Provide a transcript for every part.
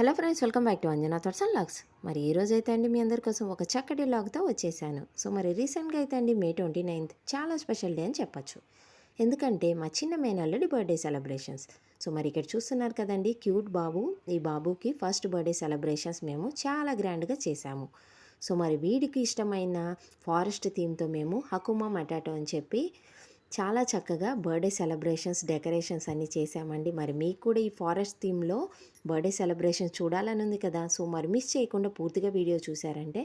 Hello friends welcome back to Anjana thoughts and vlogs మరి ఈ రోజు అయితే అండి మీ అందరి కోసం ఒక చక్కటి లాగ్తో వచ్చేసాను. సో మరి రీసెంట్గా అయితే అండి మే ట్వంటీ నైన్త్ చాలా స్పెషల్ డే అని చెప్పచ్చు. ఎందుకంటే మా చిన్న మేనల్లుడి బర్త్డే సెలబ్రేషన్స్. సో మరి ఇక్కడ చూస్తున్నారు కదండి క్యూట్ బాబు. ఈ బాబుకి ఫస్ట్ బర్త్డే సెలబ్రేషన్స్ మేము చాలా గ్రాండ్గా చేశాము. సో మరి వీడికి ఇష్టమైన ఫారెస్ట్ థీమ్తో మేము హకుమా మటాటో అని చెప్పి చాలా చక్కగా బర్త్డే సెలబ్రేషన్స్ డెకరేషన్స్ అన్నీ చేశామండి. మరి మీకు కూడా ఈ ఫారెస్ట్ థీమ్లో బర్త్డే సెలబ్రేషన్స్ చూడాలని ఉంది కదా! సో మరి మిస్ చేయకుండా పూర్తిగా వీడియో చూసారంటే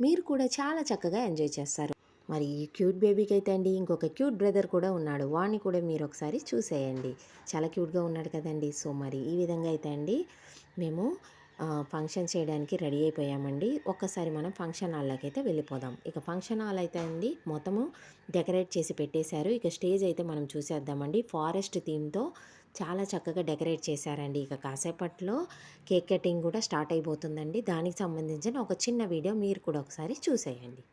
మీరు కూడా చాలా చక్కగా ఎంజాయ్ చేస్తారు. మరి ఈ క్యూట్ బేబీకి అయితే అండి ఇంకొక క్యూట్ బ్రదర్ కూడా ఉన్నాడు. వాడిని కూడా మీరు ఒకసారి చూసేయండి. చాలా క్యూట్గా ఉన్నాడు కదండి! సో మరి ఈ విధంగా అయితే అండి మేము ఫంక్షన్ చేయడానికి రెడీ అయిపోయామండి. ఒక్కసారి మనం ఫంక్షన్ హాల్లోకి అయితే వెళ్ళిపోదాం. ఇక ఫంక్షన్ హాల్ అయితే అండి మొత్తము డెకరేట్ చేసి పెట్టేశారు. ఇక స్టేజ్ అయితే మనం చూసేద్దామండి. ఫారెస్ట్ థీమ్తో చాలా చక్కగా డెకరేట్ చేశారండి. ఇక కాసేపట్లో కేక్ కటింగ్ కూడా స్టార్ట్ అయిపోతుందండి. దానికి సంబంధించిన ఒక చిన్న వీడియో మీరు కూడా ఒకసారి చూసేయండి.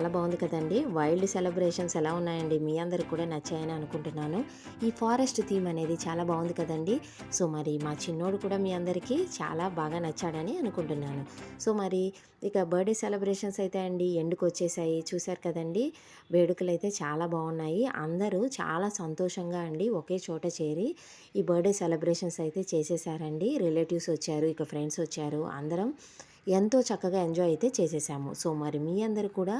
చాలా బాగుంది కదండి. వైల్డ్ సెలబ్రేషన్స్ ఎలా ఉన్నాయండి? మీ అందరికి కూడా నచ్చాయని అనుకుంటున్నాను. ఈ ఫారెస్ట్ థీమ్ అనేది చాలా బాగుంది కదండి. సో మరి మా చిన్నోడు కూడా మీ అందరికీ చాలా బాగా నచ్చాడని అనుకుంటున్నాను. సో మరి ఇక బర్త్డే సెలబ్రేషన్స్ అయితే అండి ఎండుకు వచ్చేసాయి. చూశారు కదండి. వేడుకలు అయితే చాలా బాగున్నాయి. అందరూ చాలా సంతోషంగా అండి ఒకే చోట చేరి ఈ బర్త్డే సెలబ్రేషన్స్ అయితే చేసేసారండి. రిలేటివ్స్ వచ్చారు ఇక ఫ్రెండ్స్ వచ్చారు. అందరం ఎంతో చక్కగా ఎంజాయ్ అయితే చేసేసాము. సో మరి మీ అందరు కూడా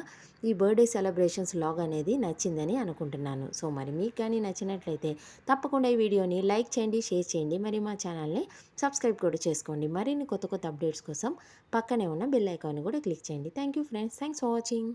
ఈ బర్త్డే సెలబ్రేషన్స్ లాగ్ అనేది నచ్చిందని అనుకుంటున్నాను. సో మరి మీకు కానీ నచ్చినట్లయితే తప్పకుండా ఈ వీడియోని లైక్ చేయండి షేర్ చేయండి. మరి మా ఛానల్ని సబ్స్క్రైబ్ కూడా చేసుకోండి. మరిన్ని కొత్త కొత్త అప్డేట్స్ కోసం పక్కనే ఉన్న బెల్ ఐకాన్ కూడా క్లిక్ చేయండి. Thank you friends. Thanks for watching.